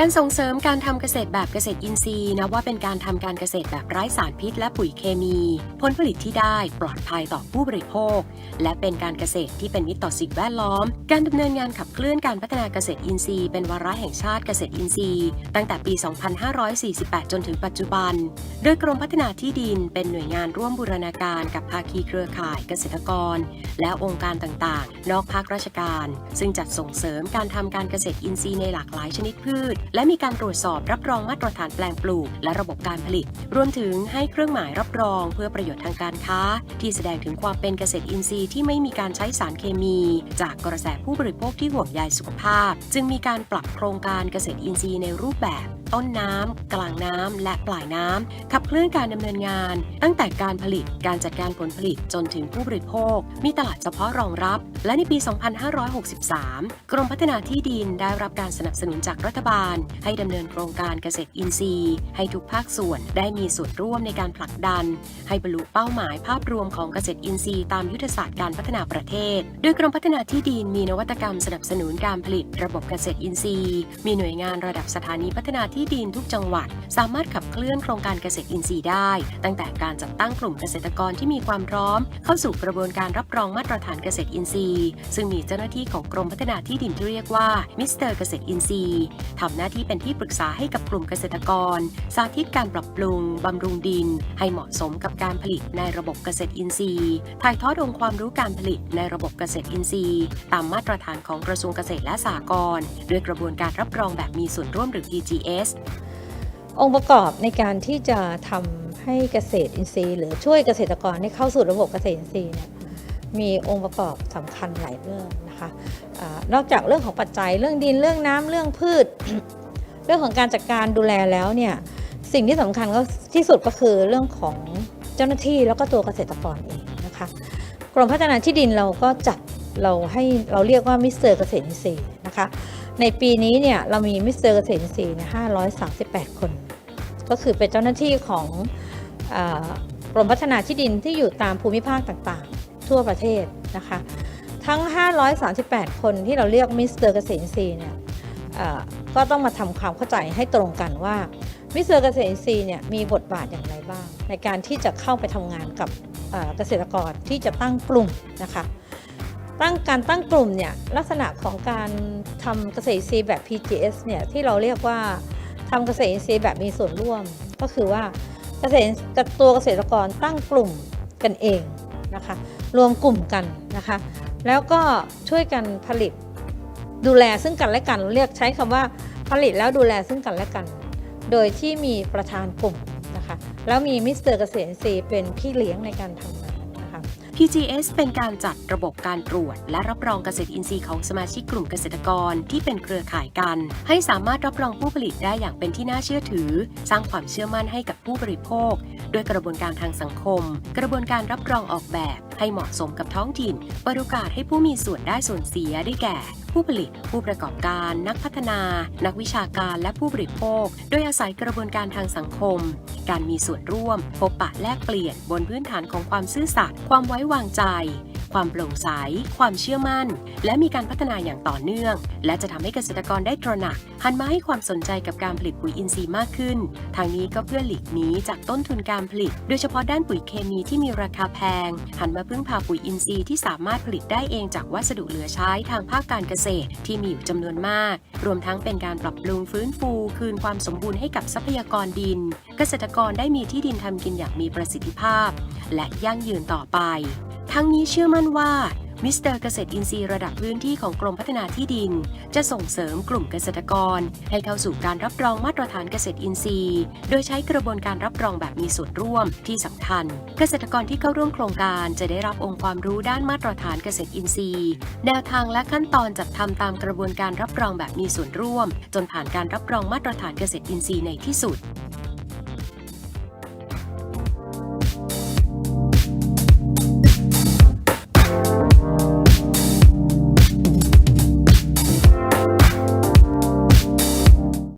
การส่งเสริมการทำเกษตรแบบเกษตรอินทรีย์นะว่าเป็นการทำการเกษตรแบบไร้สารพิษและปุ๋ยเคมี ผลผลิตที่ได้ปลอดภัยต่อผู้บริโภค และเป็นการเกษตรที่เป็นมิตรต่อสิ่งแวดล้อม การดำเนินงานขับเคลื่อนการพัฒนาเกษตรอินทรีย์เป็นวาระแห่งชาติเกษตรอินทรีย์ ตั้งแต่ปี 2548 จนถึงปัจจุบัน โดยกรมพัฒนาที่ดินเป็นหน่วยงานร่วมบูรณาการกับภาคีเครือข่ายเกษตรกร และองค์การต่างๆ นอกภาคราชการ ซึ่งจัดส่งเสริมการทำการเกษตรอินทรีย์ในหลากหลายชนิดพืชและมีการตรวจสอบรับรองมาตรฐานแปลงปลูก และระบบการผลิต รวมถึงให้เครื่องหมายรับรองเพื่อประโยชน์ทางการค้า ที่แสดงถึงความเป็นเกษตรอินทรีย์ที่ไม่มีการใช้สารเคมี จากกระแสผู้บริโภคที่ห่วงใยสุขภาพ จึงมีการปรับโครงการเกษตรอินทรีย์ในรูปแบบ ต้นน้ำ กลางน้ำ และปลายน้ำขับเคลื่อนการดำเนินงาน ตั้งแต่การผลิตการจัดการผลผลิตจนถึงผู้บริโภค มีตลาดเฉพาะรองรับ และในปี 2563 กรมพัฒนาที่ดินได้รับการสนับสนุนจากรัฐบาลให้ดำเนินโครงการเกษตรอินทรีย์ ให้ทุกภาคส่วนได้มีส่วนร่วมในการผลักดัน ให้บรรลุเป้าหมายภาพรวมของเกษตรอินทรีย์ตามยุทธศาสตร์การพัฒนาประเทศ โดยกรมพัฒนาที่ดินมีนวัตกรรมสนับสนุนการผลิตระบบเกษตรอินทรีย์ มีหน่วยงานระดับสถานีพัฒนาที่ดินทุกจังหวัด สามารถขับเคลื่อนโครงการเกษตรอินทรีย์ได้ ตั้งแต่การจัดตั้งกลุ่มเกษตรกรที่มีความพร้อม เข้าสู่กระบวนการรับรองมาตรฐานเกษตรอินทรีย์ ซึ่งมีเจ้าหน้าที่ของกรมพัฒนาที่ดินที่เรียกว่ามิสเตอร์เกษตรอินทรีย์ทำหน้าที่เป็นที่ปรึกษาให้กับกลุ่มเกษตรกร สาธิตการปรับปรุง บำรุงดิน ให้เหมาะสมกับการผลิตในระบบเกษตรอินทรีย์ ถ่ายทอดองค์ความรู้การผลิตในระบบเกษตรอินทรีย์ ตามมาตรฐานของกระทรวงเกษตรและสหกรณ์ด้วยกระบวนการรับรองแบบมีส่วนร่วมหรือ PGS องค์ประกอบในการที่จะทำให้เกษตรอินทรีย์ หรือช่วยเกษตรกรให้เข้าสู่ระบบเกษตรอินทรีย์เนี่ยมีองค์ประกอบสำคัญหลายเรื่อง นะคะอนอกจากเรื่องของปัจจัยเรื่องดินเรื่องน้ำเรื่องพืช เรื่องของการจัดการดูแลแล้วเนี่ยสิ่งที่สำคัญก็ที่สุดก็คือเรื่องของเจ้าหน้าที่แล้วก็ตัวเกษตรกรเองนะคะกรมพัฒนาที่ดินเราก็จัดเราให้เราเรียกว่ามิสเตอร์เกษตรอินทรีย์นะคะในปีนี้เนี่ยเรามีมิสเตอร์เกษตรอินทรีย์เนี่ย538คน ก็คือเป็นเจ้าหน้าที่ของอกรมพัฒนาที่ดินที่อยู่ตามภูมิภาคต่างๆ ทั่วประเทศนะคะ ทั้ง 538 คนที่เราเรียกมิสเตอร์เกษตรอินทรีเนี่ยก็ต้องมาทำความเข้าใจให้ตรงกันว่ามิสเตอร์เกษตรอินทรีเนี่ยมีบทบาทอย่างไรบ้าง ในการที่จะเข้าไปทำงานกับเกษตรกรที่จะตั้งกลุ่มนะคะตั้งการตั้งกลุ่มเนี่ยลักษณะของการทำเกษตรอินทรีแบบ PGS เนี่ยที่เราเรียกว่าทำเกษตรอินทรีแบบมีส่วนร่วม ก็คือว่าเกษตรกับตัวเกษตรกรตั้งกลุ่มกันเองนะคะรวมกลุ่มกันนะคะ แล้วก็ช่วยกันผลิต ดูแลซึ่งกันและกันเรียกใช้คำว่าผลิตแล้วดูแลซึ่งกันและกัน โดยที่มีประธานกลุ่มนะคะแล้วมีมิสเตอร์เกษตรซีเป็นพี่เลี้ยงในการทำงานนะคะ PGS เป็นการจัดระบบการตรวจ และรับรองเกษตรอินทรีย์ของสมาชิกกลุ่มเกษตรกรที่เป็นเครือข่ายกัน ให้สามารถรับรองผู้ผลิตได้อย่างเป็นที่น่าเชื่อถือ สร้างความเชื่อมั่นให้กับผู้บริโภค ด้วยกระบวนการทางสังคม กระบวนการรับรองออกแบบ ให้เหมาะสมกับท้องถิ่นเปิดโอกาสให้ผู้มีส่วนได้ส่วนเสียได้แก่ ผู้ผลิต ผู้ประกอบการ นักพัฒนา นักวิชาการและผู้บริโภค โดยอาศัยกระบวนการทางสังคม การมีส่วนร่วม พบปะแลกเปลี่ยนบนพื้นฐานของความซื่อสัตย์ความไว้วางใจ ความโปร่งใส ความเชื่อมั่น และมีการพัฒนาอย่างต่อเนื่อง และจะทำให้เกษตรกรได้ตระหนัก หันมาให้ความสนใจกับการผลิตปุ๋ยอินทรีย์มากขึ้น ทางนี้ก็เพื่อหลีกหนีจากต้นทุนการผลิต โดยเฉพาะด้านปุ๋ยเคมีที่มีราคาแพง หันมาพึ่งพาปุ๋ยอินทรีย์ที่สามารถผลิตได้เองจากวัสดุเหลือใช้ทางภาคการเกษตรที่มีอยู่จำนวนมาก รวมทั้งเป็นการปรับปรุงฟื้นฟู คืนความสมบูรณ์ให้กับทรัพยากรดิน เกษตรกรได้มีที่ดินทำกินอย่างมีประสิทธิภาพ และยั่งยืนต่อไป ทั้งนี้เชื่อมั่นว่ามิสเตอร์เกษตรอินทรีย์ระดับพื้นที่ของกรมพัฒนาที่ดิน จะส่งเสริมกลุ่มเกษตรกร ให้เข้าสู่การรับรองมาตรฐานเกษตรอินทรีย์ โดยใช้กระบวนการรับรองแบบมีส่วนร่วมที่สำคัญ เกษตรกรที่เข้าร่วมโครงการจะได้รับองค์ความรู้ด้านมาตรฐานเกษตรอินทรีย์ แนวทางและขั้นตอนจัดทำตามกระบวนการรับรองแบบมีส่วนร่วม จนผ่านการรับรองมาตรฐานเกษตรอินทรีย์ในที่สุด